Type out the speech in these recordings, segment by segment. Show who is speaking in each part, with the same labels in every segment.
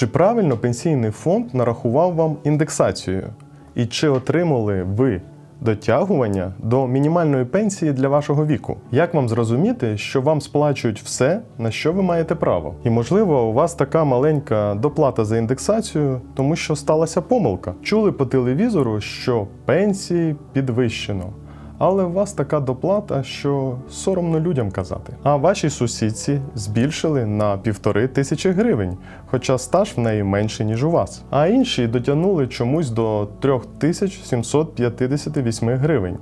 Speaker 1: Чи правильно пенсійний фонд нарахував вам індексацію? І чи отримали ви дотягування до мінімальної пенсії для вашого віку? Як вам зрозуміти, що вам сплачують все, на що ви маєте право? І можливо, у вас така маленька доплата за індексацію, тому що сталася помилка. Чули по телевізору, що пенсії підвищено. Але у вас така доплата, що соромно людям казати. А вашій сусідці збільшили на півтори тисячі гривень, хоча стаж в неї менший, ніж у вас. А інші дотягнули чомусь до 3758 гривень.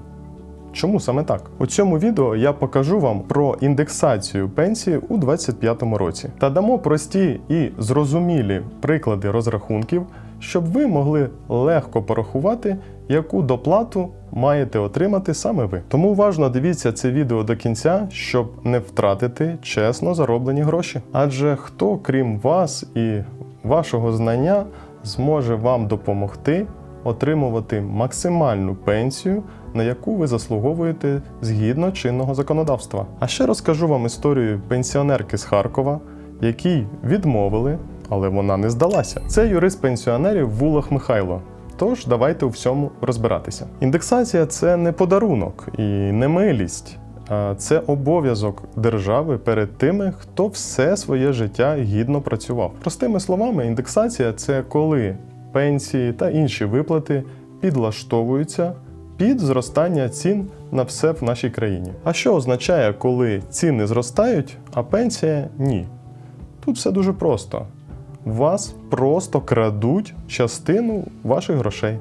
Speaker 1: Чому саме так? У цьому відео я покажу вам про індексацію пенсії у 2025 році та дамо прості і зрозумілі приклади розрахунків, щоб ви могли легко порахувати, яку доплату маєте отримати саме ви. Тому уважно дивіться це відео до кінця, щоб не втратити чесно зароблені гроші. Адже хто, крім вас і вашого знання, зможе вам допомогти отримувати максимальну пенсію, на яку ви заслуговуєте згідно чинного законодавства. А ще розкажу вам історію пенсіонерки з Харкова, якій відмовили, але вона не здалася. Це юрист пенсіонерів Вулах Михайло. Тож давайте у всьому розбиратися. Індексація це не подарунок і не милість. Це обов'язок держави перед тими, хто все своє життя гідно працював. Простими словами, індексація це коли пенсії та інші виплати підлаштовуються під зростання цін на все в нашій країні. А що означає, коли ціни зростають, а пенсія ні? Тут все дуже просто. Вас просто крадуть частину ваших грошей.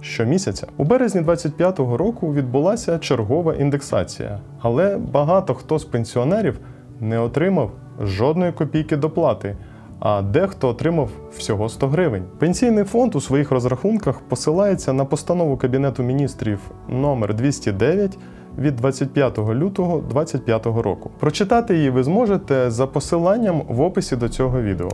Speaker 1: Щомісяця. У березні 25-го року відбулася чергова індексація, але багато хто з пенсіонерів не отримав жодної копійки доплати, а дехто отримав всього 100 гривень. Пенсійний фонд у своїх розрахунках посилається на постанову Кабінету міністрів номер 209 від 25 лютого 2025 року. Прочитати її ви зможете за посиланням в описі до цього відео.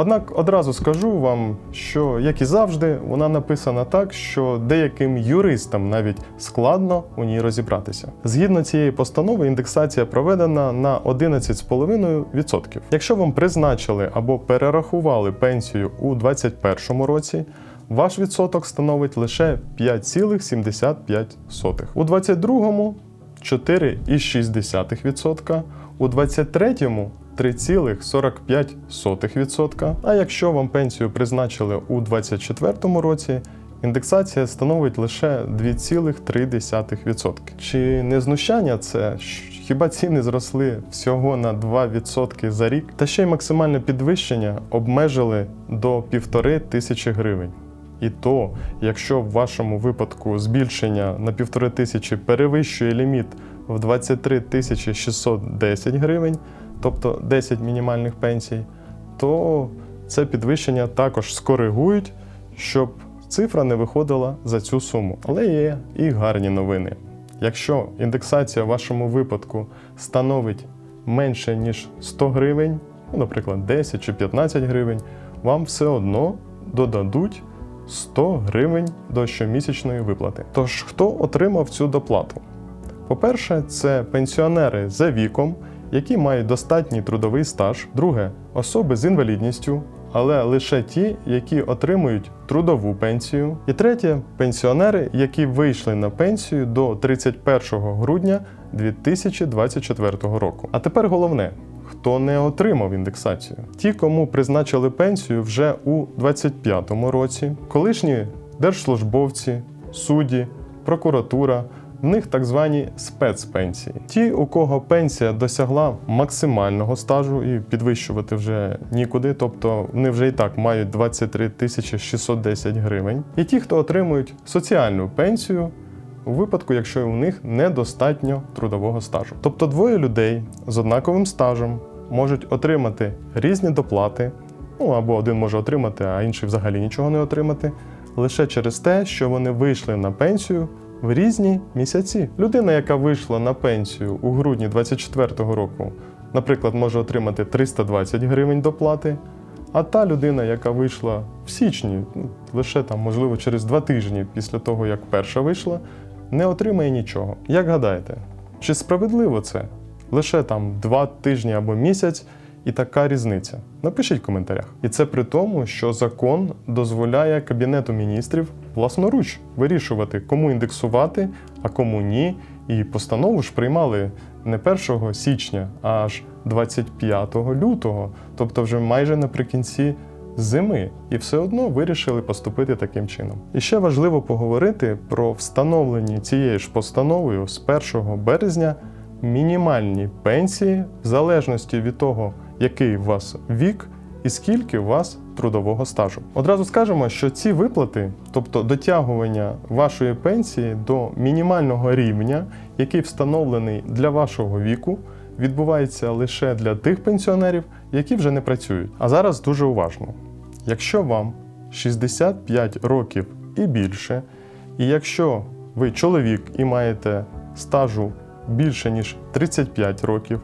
Speaker 1: Однак одразу скажу вам, що, як і завжди, вона написана так, що деяким юристам навіть складно у ній розібратися. Згідно цієї постанови, індексація проведена на 11,5%. Якщо вам призначили або перерахували пенсію у 2021 році, ваш відсоток становить лише 5,75%. У 2022 4,6%, у 2023 3,45%. А якщо вам пенсію призначили у 2024 році, індексація становить лише 2,3%. Чи не знущання це? Хіба ціни зросли всього на 2% за рік? Та ще й максимальне підвищення обмежили до півтори тисячі гривень. І то, якщо в вашому випадку збільшення на півтори тисячі перевищує ліміт в 23 тисячі 610 гривень, тобто 10 мінімальних пенсій, то це підвищення також скоригують, щоб цифра не виходила за цю суму. Але є і гарні новини. Якщо індексація в вашому випадку становить менше ніж 100 гривень, ну, наприклад, 10 чи 15 гривень, вам все одно додадуть 100 гривень до щомісячної виплати. Тож, хто отримав цю доплату? По-перше, це пенсіонери за віком, які мають достатній трудовий стаж. Друге особи з інвалідністю, але лише ті, які отримують трудову пенсію. І третє пенсіонери, які вийшли на пенсію до 31 грудня 2024 року. А тепер головне. Хто не отримав індексацію? Ті, кому призначили пенсію вже у 2025 році, колишні держслужбовці, судді, прокуратура, в них так звані спецпенсії. Ті, у кого пенсія досягла максимального стажу і підвищувати вже нікуди, тобто вони вже і так мають 23 тисячі 610 гривень. І ті, хто отримують соціальну пенсію. У випадку, якщо у них недостатньо трудового стажу. Тобто двоє людей з однаковим стажем можуть отримати різні доплати, ну або один може отримати, а інший взагалі нічого не отримати, лише через те, що вони вийшли на пенсію в різні місяці. Людина, яка вийшла на пенсію у грудні 2024 року, наприклад, може отримати 320 гривень доплати. А та людина, яка вийшла в січні, ну, лише там, можливо, через два тижні після того, як перша вийшла, не отримає нічого. Як гадаєте, чи справедливо це? Лише там два тижні або місяць, і така різниця? Напишіть в коментарях. І це при тому, що закон дозволяє Кабінету міністрів власноруч вирішувати, кому індексувати, а кому ні. І постанову ж приймали не 1 січня, а аж 25 лютого, тобто вже майже наприкінці зими, і все одно вирішили поступити таким чином. І ще важливо поговорити про встановлені цією ж постановою з 1 березня мінімальні пенсії в залежності від того, який у вас вік і скільки у вас трудового стажу. Одразу скажемо, що ці виплати, тобто дотягування вашої пенсії до мінімального рівня, який встановлений для вашого віку, відбувається лише для тих пенсіонерів, які вже не працюють. А зараз дуже уважно. Якщо вам 65 років і більше, і якщо ви чоловік і маєте стажу більше ніж 35 років,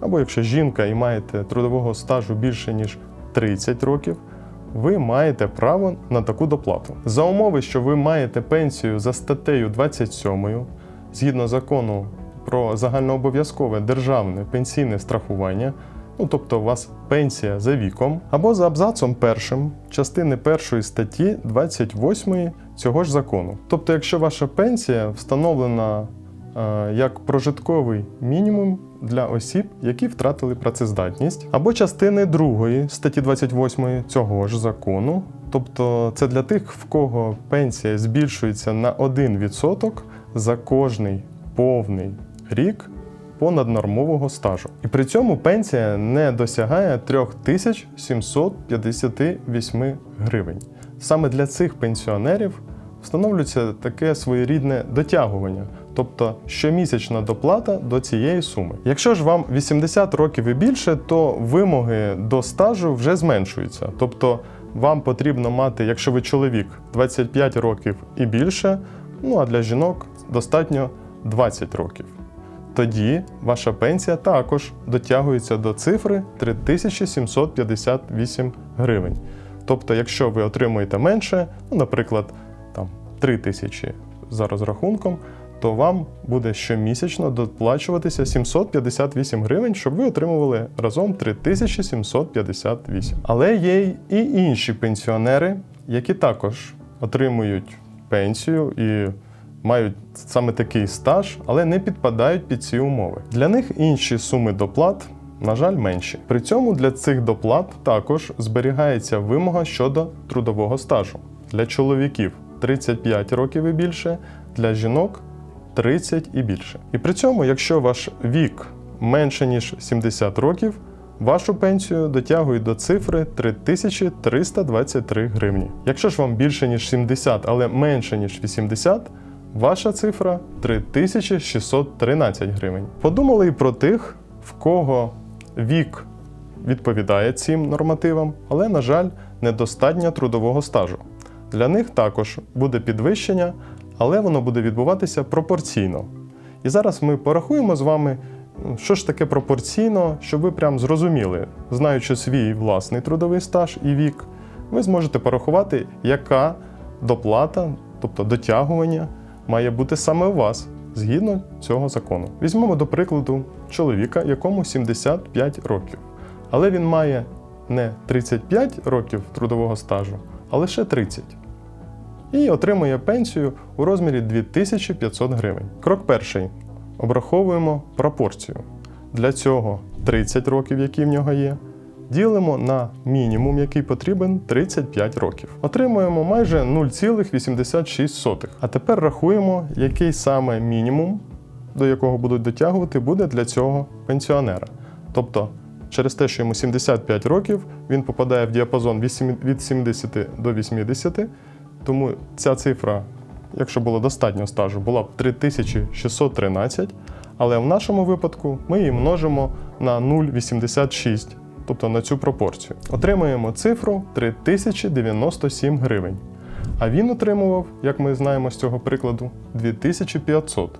Speaker 1: або якщо жінка і маєте трудового стажу більше ніж 30 років, ви маєте право на таку доплату. За умови, що ви маєте пенсію за статтею 27 згідно закону про загальнообов'язкове державне пенсійне страхування, ну тобто у вас пенсія за віком, або за абзацом першим частини першої статті 28 цього ж закону. Тобто, якщо ваша пенсія встановлена е, як прожитковий мінімум для осіб, які втратили працездатність, або частини 2 статті 28 цього ж закону. Тобто це для тих, в кого пенсія збільшується на 1% за кожний повний рік понаднормового стажу. І при цьому пенсія не досягає 3758 гривень. Саме для цих пенсіонерів встановлюється таке своєрідне дотягування, тобто щомісячна доплата до цієї суми. Якщо ж вам 80 років і більше, то вимоги до стажу вже зменшуються. Тобто вам потрібно мати, якщо ви чоловік, 25 років і більше, ну а для жінок достатньо 20 років. Тоді ваша пенсія також дотягується до цифри 3758 гривень. Тобто, якщо ви отримуєте менше, ну, наприклад, там 3 тисячі за розрахунком, то вам буде щомісячно доплачуватися 758 гривень, щоб ви отримували разом 3758. Але є і інші пенсіонери, які також отримують пенсію і мають саме такий стаж, але не підпадають під ці умови. Для них інші суми доплат. На жаль, менші. При цьому для цих доплат також зберігається вимога щодо трудового стажу. Для чоловіків 35 років і більше, для жінок 30 і більше. І при цьому, якщо ваш вік менше ніж 70 років, вашу пенсію дотягують до цифри 3323 гривні. Якщо ж вам більше ніж 70, але менше ніж 80, ваша цифра 3613 гривень. Подумали і про тих, в кого вік відповідає цим нормативам, але, на жаль, недостатньо трудового стажу. Для них також буде підвищення, але воно буде відбуватися пропорційно. І зараз ми порахуємо з вами, що ж таке пропорційно, щоб ви прям зрозуміли, знаючи свій власний трудовий стаж і вік, ви зможете порахувати, яка доплата, тобто дотягування, має бути саме у вас згідно цього закону. Візьмемо до прикладу чоловіка, якому 75 років, але він має не 35 років трудового стажу, а лише 30 і отримує пенсію у розмірі 2500 гривень. Крок перший. Обраховуємо пропорцію. Для цього 30 років, які в нього є, ділимо на мінімум, який потрібен 35 років. Отримуємо майже 0,86. А тепер рахуємо, який саме мінімум, до якого будуть дотягувати, буде для цього пенсіонера. Тобто, через те, що йому 75 років, він попадає в діапазон від від 70 до 80, тому ця цифра, якщо було достатньо стажу, була б 3613, але в нашому випадку ми її множимо на 0,86, тобто на цю пропорцію. Отримуємо цифру 3097 гривень. А він отримував, як ми знаємо з цього прикладу, 2500.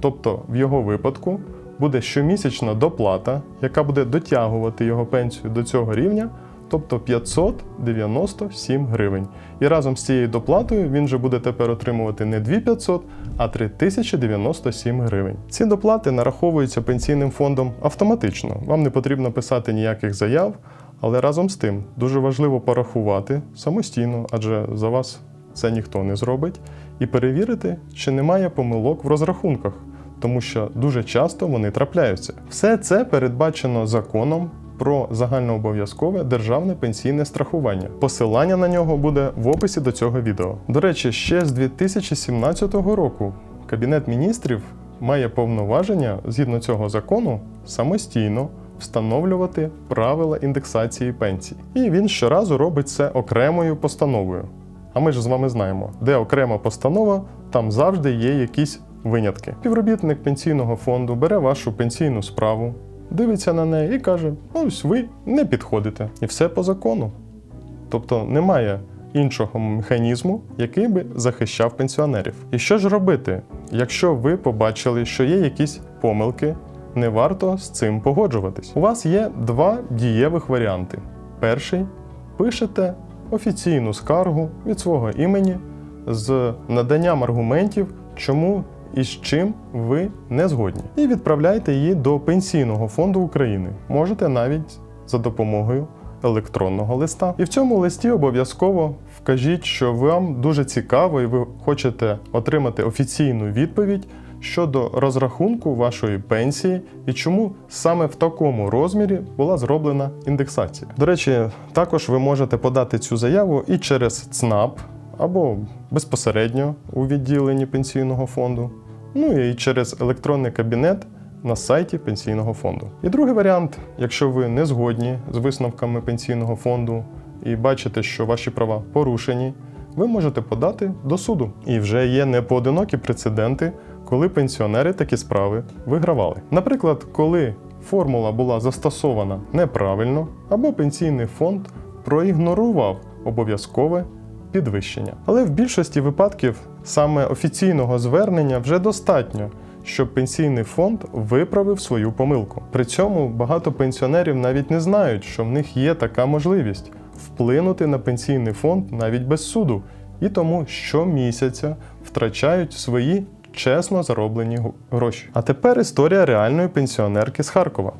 Speaker 1: Тобто, в його випадку буде щомісячна доплата, яка буде дотягувати його пенсію до цього рівня тобто 597 гривень. І разом з цією доплатою він же буде тепер отримувати не 2500, а 3097 гривень. Ці доплати нараховуються пенсійним фондом автоматично. Вам не потрібно писати ніяких заяв, але разом з тим дуже важливо порахувати самостійно, адже за вас це ніхто не зробить, і перевірити, чи немає помилок в розрахунках, тому що дуже часто вони трапляються. Все це передбачено законом. Про загальнообов'язкове державне пенсійне страхування. Посилання на нього буде в описі до цього відео. До речі, ще з 2017 року Кабінет міністрів має повноваження згідно цього закону самостійно встановлювати правила індексації пенсій. І він щоразу робить це окремою постановою. А ми ж з вами знаємо, де окрема постанова, там завжди є якісь винятки. Співробітник пенсійного фонду бере вашу пенсійну справу, дивиться на неї і каже: ось ви не підходите. І все по закону. Тобто немає іншого механізму, який би захищав пенсіонерів. І що ж робити, якщо ви побачили, що є якісь помилки, не варто з цим погоджуватись. У вас є два дієвих варіанти. Перший пишете офіційну скаргу від свого імені з наданням аргументів, чому і з чим ви не згодні, і відправляйте її до Пенсійного фонду України. Можете навіть за допомогою електронного листа. І в цьому листі обов'язково вкажіть, що вам дуже цікаво і ви хочете отримати офіційну відповідь щодо розрахунку вашої пенсії і чому саме в такому розмірі була зроблена індексація. До речі, також ви можете подати цю заяву і через ЦНАП або безпосередньо у відділенні пенсійного фонду, ну і через електронний кабінет на сайті пенсійного фонду. І другий варіант, якщо ви не згодні з висновками пенсійного фонду і бачите, що ваші права порушені, ви можете подати до суду. І вже є непоодинокі прецеденти, коли пенсіонери такі справи вигравали. Наприклад, коли формула була застосована неправильно, або пенсійний фонд проігнорував обов'язкове підвищення. Але в більшості випадків саме офіційного звернення вже достатньо, щоб пенсійний фонд виправив свою помилку. При цьому багато пенсіонерів навіть не знають, що в них є така можливість вплинути на пенсійний фонд навіть без суду, і тому щомісяця втрачають свої чесно зароблені гроші. А тепер історія реальної пенсіонерки з Харкова.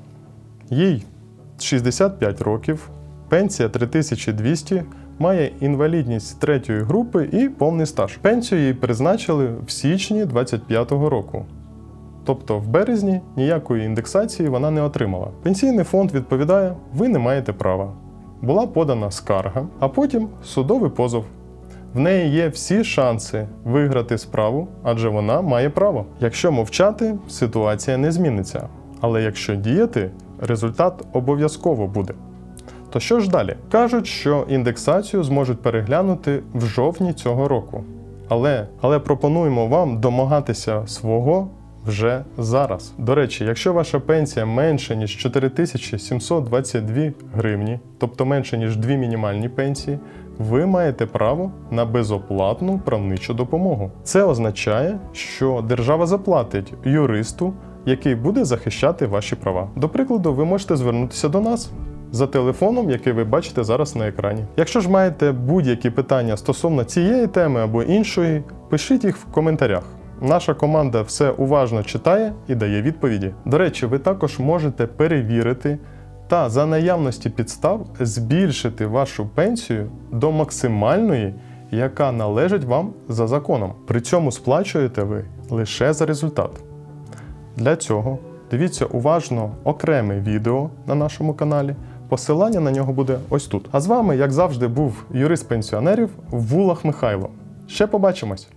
Speaker 1: Їй 65 років, пенсія 3200, має інвалідність третьої групи і повний стаж. Пенсію їй призначили в січні 25-го року. Тобто в березні ніякої індексації вона не отримала. Пенсійний фонд відповідає: ви не маєте права. Була подана скарга, а потім судовий позов. В неї є всі шанси виграти справу, адже вона має право. Якщо мовчати, ситуація не зміниться. Але якщо діяти, результат обов'язково буде. То що ж далі? Кажуть, що індексацію зможуть переглянути в жовтні цього року. Але, але пропонуємо вам домагатися свого вже зараз. До речі, якщо ваша пенсія менше ніж 4722 гривні, тобто менше ніж дві мінімальні пенсії, ви маєте право на безоплатну правничу допомогу. Це означає, що держава заплатить юристу, який буде захищати ваші права. До прикладу, ви можете звернутися до нас. За телефоном, який ви бачите зараз на екрані. Якщо ж маєте будь-які питання стосовно цієї теми або іншої, пишіть їх в коментарях. Наша команда все уважно читає і дає відповіді. До речі, ви також можете перевірити та за наявності підстав збільшити вашу пенсію до максимальної, яка належить вам за законом. При цьому сплачуєте ви лише за результат. Для цього дивіться уважно окреме відео на нашому каналі. Посилання на нього буде ось тут. А з вами, як завжди, був юрист пенсіонерів Вулах Михайло. Ще побачимось!